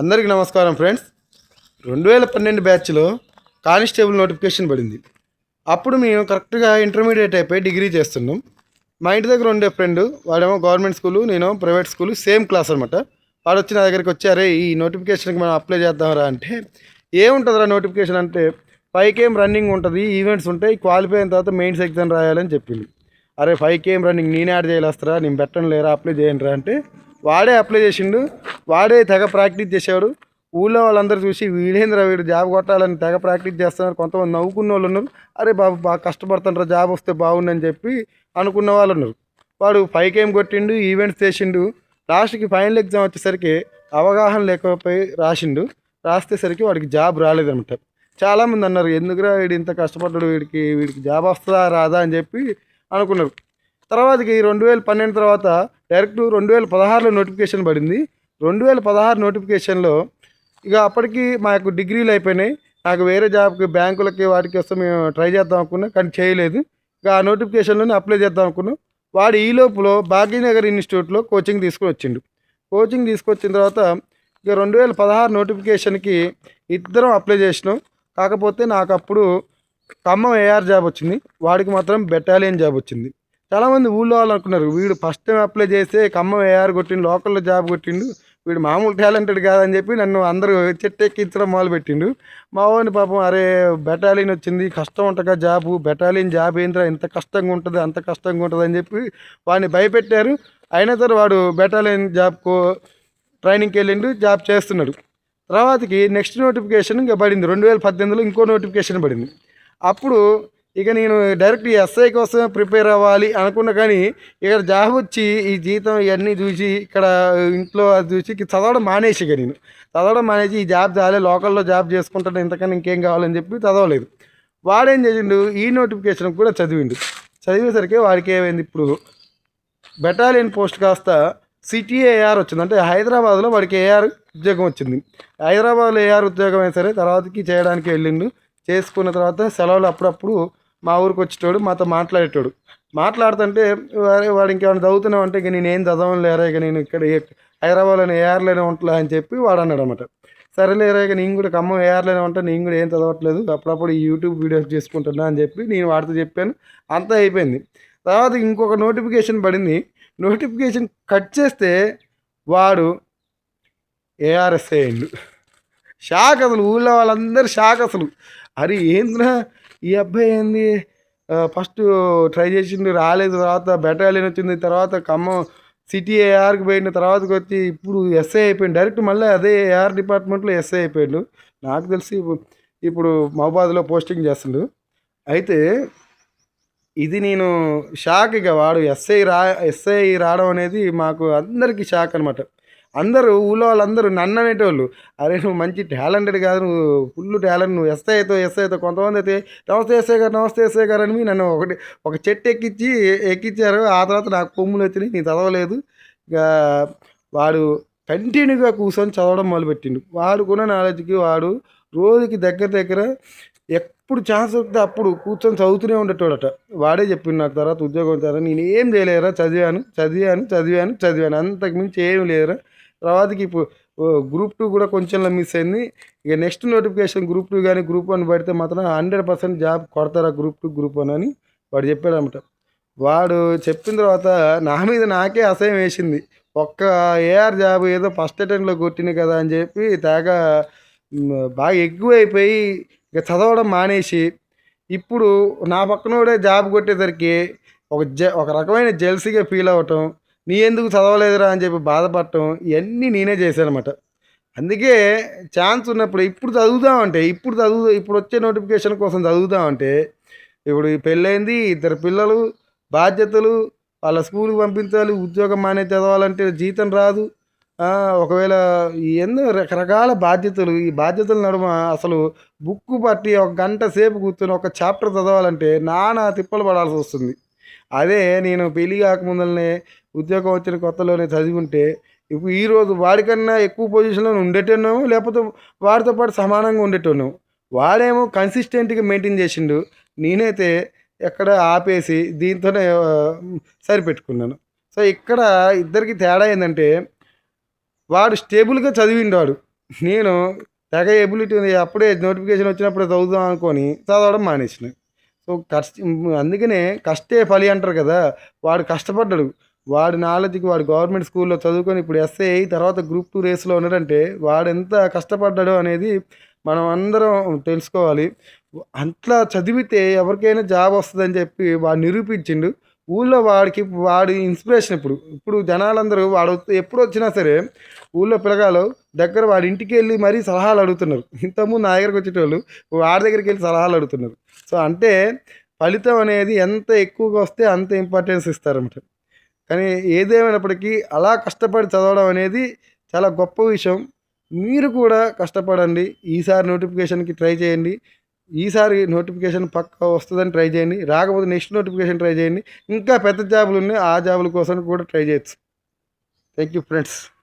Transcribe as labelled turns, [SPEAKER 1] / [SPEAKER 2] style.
[SPEAKER 1] అందరికీ నమస్కారం ఫ్రెండ్స్. రెండు వేల పన్నెండు బ్యాచ్లో కానిస్టేబుల్ నోటిఫికేషన్ పడింది. అప్పుడు మేము కరెక్ట్గా ఇంటర్మీడియట్ అయిపోయి డిగ్రీ చేస్తున్నాం. మా ఇంటి దగ్గర ఉండే ఫ్రెండ్ వాడేమో గవర్నమెంట్ స్కూలు నేను ప్రైవేట్ స్కూలు సేమ్ క్లాస్ అనమాట వాడు వచ్చి నా దగ్గరికి వచ్చారే ఈ నోటిఫికేషన్కి మనం అప్లై చేద్దాంరా అంటే ఏముంటుందిరా నోటిఫికేషన్? అంటే ఫైవ్ కేమ్ రన్నింగ్ ఉంటుంది ఈవెంట్స్ ఉంటాయి క్వాలిఫై అయిన తర్వాత మెయిన్స్ ఎగ్జామ్ రాయాలని చెప్పింది. అరే ఫైవ్ కేమ్ రన్నింగ్ నేనే యాడ్ చేయలేస్తారా? నేను పెట్టను లేరా? అప్లై చేయండి రా అంటే వాడే అప్లై చేసిండు వాడే తెగ ప్రాక్టీస్ చేసేవాడు. ఊళ్ళో వాళ్ళందరూ చూసి వీడేంద్ర వీడు జాబ్ కొట్టాలని తెగ ప్రాక్టీస్ చేస్తున్నారు. కొంతమంది నవ్వుకున్న వాళ్ళు ఉన్నారు. అరే బాబు బాగా కష్టపడుతుంటారు జాబ్ వస్తే బాగుందని చెప్పి అనుకున్న వాళ్ళు ఉన్నారు. వాడు పైకి ఏం కొట్టిండు ఈవెంట్స్ చేసిండు. లాస్ట్కి ఫైనల్ ఎగ్జామ్ వచ్చేసరికి అవగాహన లేకపోయి రాసిండు. రాస్తేసరికి వాడికి జాబ్ రాలేదనమాట చాలామంది అన్నారు ఎందుకురా వీడు ఇంత కష్టపడ్డాడు? వీడికి వీడికి జాబ్ వస్తుందా రాదా? అని చెప్పి అనుకున్నారు. తర్వాతకి రెండు వేల పన్నెండు తర్వాత డైరెక్ట్ రెండు వేల పదహారులో నోటిఫికేషన్ పడింది. రెండు వేల పదహారు నోటిఫికేషన్లో ఇక అప్పటికి మాకు డిగ్రీలు అయిపోయినాయి. నాకు వేరే జాబ్కి బ్యాంకులకి వాటికి వస్తే మేము ట్రై చేద్దాం అనుకున్నాం కానీ చేయలేదు. ఇక ఆ నోటిఫికేషన్లోనే అప్లై చేద్దాం అనుకున్నాం. వాడు ఈ లోపల భాగ్యనగర్ ఇన్స్టిట్యూట్లో కోచింగ్ తీసుకుని వచ్చిండు. కోచింగ్ తీసుకొచ్చిన తర్వాత ఇక రెండు వేల పదహారు నోటిఫికేషన్కి ఇద్దరం అప్లై చేసినాం. కాకపోతే నాకు అప్పుడు ఖమ్మం ఏఆర్ జాబ్ వచ్చింది. వాడికి మాత్రం బెటాలియన్ జాబ్ వచ్చింది. చాలామంది ఊళ్ళో వాళ్ళు అనుకున్నారు వీడు ఫస్ట్ టైం అప్లై చేస్తే ఖమ్మం ఏఆర్ కొట్టిండు లోకల్లో జాబ్ కొట్టిండు వీడు మామూలు టాలెంటెడ్ కాదని చెప్పి నన్ను అందరూ చెట్టెక్కించడం మొదలు పెట్టిండు మా వాడిని పాపం అరే బెటాలియన్ వచ్చింది కష్టం ఉంటగా జాబు బెటాలియన్ జాబ్ ఏంద్రా ఇంత కష్టంగా ఉంటుంది అంత కష్టంగా ఉంటుంది అని చెప్పి వాడిని భయపెట్టారు. అయినా సరే వాడు బెటాలియన్ జాబ్కు ట్రైనింగ్కి వెళ్ళిండు జాబ్ చేస్తున్నాడు. తర్వాతకి నెక్స్ట్ నోటిఫికేషన్ ఇంకా పడింది రెండు వేల పద్దెనిమిదిలో ఇంకో నోటిఫికేషన్ పడింది. అప్పుడు ఇక నేను డైరెక్ట్ ఎస్ఐ కోసం ప్రిపేర్ అవ్వాలి అనుకున్నా కానీ ఇక్కడ జాబ్ వచ్చి ఈ జీతం ఇవన్నీ చూసి ఇక్కడ ఇంట్లో అది చూసి చదవడం మానేసి ఇక నేను. చదవడం మానేసి ఈ జాబ్ చాలే లోకల్లో జాబ్ చేసుకుంటాను ఇంతకన్నా ఇంకేం కావాలని చెప్పి చదవలేదు. వాడేం చేసిండు ఈ నోటిఫికేషన్ కూడా చదివిండు. చదివేసరికి వాడికి ఏమైంది ఇప్పుడు? బెటాలియన్ పోస్ట్ కాస్త సిటీ ఏఆర్ వచ్చింది. అంటే హైదరాబాద్లో వాడికి ఏఆర్ ఉద్యోగం వచ్చింది. హైదరాబాద్లో ఏఆర్ ఉద్యోగం అయినా సరే తర్వాతకి చేయడానికి వెళ్ళిండు. చేసుకున్న తర్వాత సెలవులు అప్పుడప్పుడు మా ఊరికి వచ్చేటోడు మాతో మాట్లాడేటోడు. మాట్లాడుతుంటే వారే వాడు ఇంకేమైనా చదువుతున్నావు అంటే ఇక నేను ఏం చదవను లేరా ఇక నేను ఇక్కడ హైదరాబాద్లోనే ఏఆర్లోనే ఉంటలే అని చెప్పి వాడు అన్నాడు అనమాట సరేలేరా ఇక నేను కూడా ఖమ్మం ఏఆర్లోనే ఉంటా నేను కూడా ఏం చదవట్లేదు అప్పుడప్పుడు యూట్యూబ్ వీడియోస్ చేసుకుంటున్నా అని చెప్పి నేను వాడితో చెప్పాను. అంతా అయిపోయింది. తర్వాత ఇంకొక నోటిఫికేషన్ పడింది. నోటిఫికేషన్ కట్ చేస్తే వాడు ఏఆర్ఎస్ అయ్యిండు. షాక్ అసలు ఊళ్ళో వాళ్ళందరూ షాక్ అసలు. అరే ఏంద్రా? ఈ అబ్బాయి ఏంది? ఫస్ట్ ట్రై చేసిండు రాలేదు. తర్వాత బెటాలియన్ వచ్చింది. తర్వాత ఖమ్మం సిటీ ఏఆర్కి పోయిన తర్వాతకి వచ్చి ఇప్పుడు ఎస్ఐ అయిపోయింది డైరెక్ట్ మళ్ళీ అదే ఏఆర్ డిపార్ట్మెంట్లో ఎస్ఐ అయిపోయాడు. నాకు తెలిసి ఇప్పుడు- ఇప్పుడు మహబాద్లో పోస్టింగ్ చేస్తుండు. అయితే ఇది నేను షాక్ ఇక వాడు. ఎస్ఐ రా ఎస్ఐ రావడం అనేది మాకు అందరికీ షాక్ అనమాట అందరూ ఊళ్ళో వాళ్ళందరూ నన్ను అనేటోళ్ళు. అరే నువ్వు మంచి టాలెంటెడ్ కాదు నువ్వు ఫుల్ టాలెంట్ నువ్వు ఎస్ఐ అవుతావు ఎస్ఐ అవుతావు కొంతమంది అయితే నమస్తే ఎస్ఐ గారు నమస్తే ఎస్ఐ గారు అని నన్ను ఒకటి ఒక చెట్టు ఎక్కించి ఎక్కించారు ఆ తర్వాత నాకు కొమ్ములు వచ్చినాయి నేను చదవలేదు. ఇక వాడు కంటిన్యూగా కూర్చొని చదవడం మొదలుపెట్టిండు. వాడుకున్న నాలెడ్జ్కి వాడు రోజుకి దగ్గర దగ్గర ఎప్పుడు ఛాన్స్ వస్తే అప్పుడు కూర్చొని చదువుతూనే ఉండేటోడట. వాడే చెప్పిండు నాకు తర్వాత ఉద్యోగం తర్వాత నేను ఏం చేయలేరా చదివాను చదివాను చదివాను. చదివాను అంతకుమించి ఏం లేదురా. తర్వాతకి ఇప్పుడు గ్రూప్ టూ కూడా కొంచెంలో మిస్ అయింది. ఇక నెక్స్ట్ నోటిఫికేషన్ గ్రూప్ టూ కానీ గ్రూప్ వన్ పడితే మాత్రం హండ్రెడ్ పర్సెంట్ జాబ్ కొడతారా గ్రూప్ టూ గ్రూప్ వన్ అని వాడు చెప్పాడు అనమాట వాడు చెప్పిన తర్వాత నా మీద నాకే అసహ్యం వేసింది. ఒక్క ఏఆర్ జాబ్ ఏదో ఫస్ట్ అటెంప్ట్లో కొట్టింది కదా అని చెప్పి తేగ బాగా ఎక్కువైపోయి ఇక చదవడం మానేసి ఇప్పుడు నా పక్కనోడే జాబ్ కొట్టేసరికి ఒక జ ఒక రకమైన జెల్సీగా ఫీల్ అవ్వటం నీ ఎందుకు చదవలేదురా అని చెప్పి బాధపడటం ఇవన్నీ నేనే చేశాను అనమాట అందుకే ఛాన్స్ ఉన్నప్పుడు ఇప్పుడు చదువుదామంటే ఇప్పుడు చదువు ఇప్పుడు వచ్చే నోటిఫికేషన్ కోసం చదువుదామంటే ఇప్పుడు పెళ్ళైంది ఇద్దరు పిల్లలు బాధ్యతలు వాళ్ళ స్కూల్కి పంపించాలి ఉద్యోగం మానే చదవాలంటే జీతం రాదు. ఒకవేళ ఎన్నో రకరకాల బాధ్యతలు ఈ బాధ్యతల నడుమ అసలు బుక్ పట్టి ఒక గంట సేపు కూర్చొని ఒక చాప్టర్ చదవాలంటే నానా తిప్పలు పడాల్సి వస్తుంది. అదే నేను పెళ్ళి కాకముందలనే ఉద్యోగం వచ్చిన కొత్తలోనే చదివి ఉంటే ఇప్పుడు ఈరోజు వాడికన్నా ఎక్కువ పొజిషన్లో ఉండేటోన్నాము లేకపోతే వాడితో పాటు సమానంగా ఉండేటోన్నాము వాడేమో కన్సిస్టెంట్గా మెయింటైన్ చేసిండు. నేనైతే ఎక్కడ ఆపేసి దీంతోనే సరిపెట్టుకున్నాను. సో ఇక్కడ ఇద్దరికి తేడా ఏంటంటే వాడు స్టేబుల్గా చదివిండు వాడు నేను తెగ ఎబిలిటీ ఉంది. అప్పుడే నోటిఫికేషన్ వచ్చినప్పుడే చదువుదాం అనుకొని చదవడం మానేసిన. సో కష్ట అందుకనే కష్టే ఫలి అంటారు కదా వాడు కష్టపడ్డాడు. వాడి నాలెడ్జ్కి వాడు గవర్నమెంట్ స్కూల్లో చదువుకొని ఇప్పుడు ఎస్ఏ తర్వాత గ్రూప్ టూ రేస్లో ఉన్నాడంటే వాడు ఎంత కష్టపడ్డాడో అనేది మనం అందరం తెలుసుకోవాలి. అట్లా చదివితే ఎవరికైనా జాబ్ వస్తుందని చెప్పి వాడు నిరూపించిండు. ఊళ్ళో వాడికి వాడి ఇన్స్పిరేషన్ ఇప్పుడు. ఇప్పుడు జనాలందరూ వాడు ఎప్పుడు వచ్చినా సరే ఊళ్ళో పిల్లగాలు దగ్గర వాడి ఇంటికి వెళ్ళి మరీ సలహాలు అడుగుతున్నారు. ఇంతకుముందు నా దగ్గరకు వచ్చేటోళ్ళు వాడి దగ్గరికి వెళ్ళి సలహాలు అడుగుతున్నారు. సో అంటే ఫలితం అనేది ఎంత ఎక్కువగా వస్తే అంత ఇంపార్టెన్స్ ఇస్తారన్నమాట. కానీ ఏదేమైనప్పటికీ అలా కష్టపడి చదవడం అనేది చాలా గొప్ప విషయం. మీరు కూడా కష్టపడండి. ఈసారి నోటిఫికేషన్కి ట్రై చేయండి. ఈసారి నోటిఫికేషన్ పక్క వస్తుందని ట్రై చేయండి. రాకపోతే నెక్స్ట్ నోటిఫికేషన్ ట్రై చేయండి. ఇంకా పెద్ద జాబులు ఉన్నాయి ఆ జాబుల కోసం కూడా ట్రై చేయొచ్చు. Thank you friends.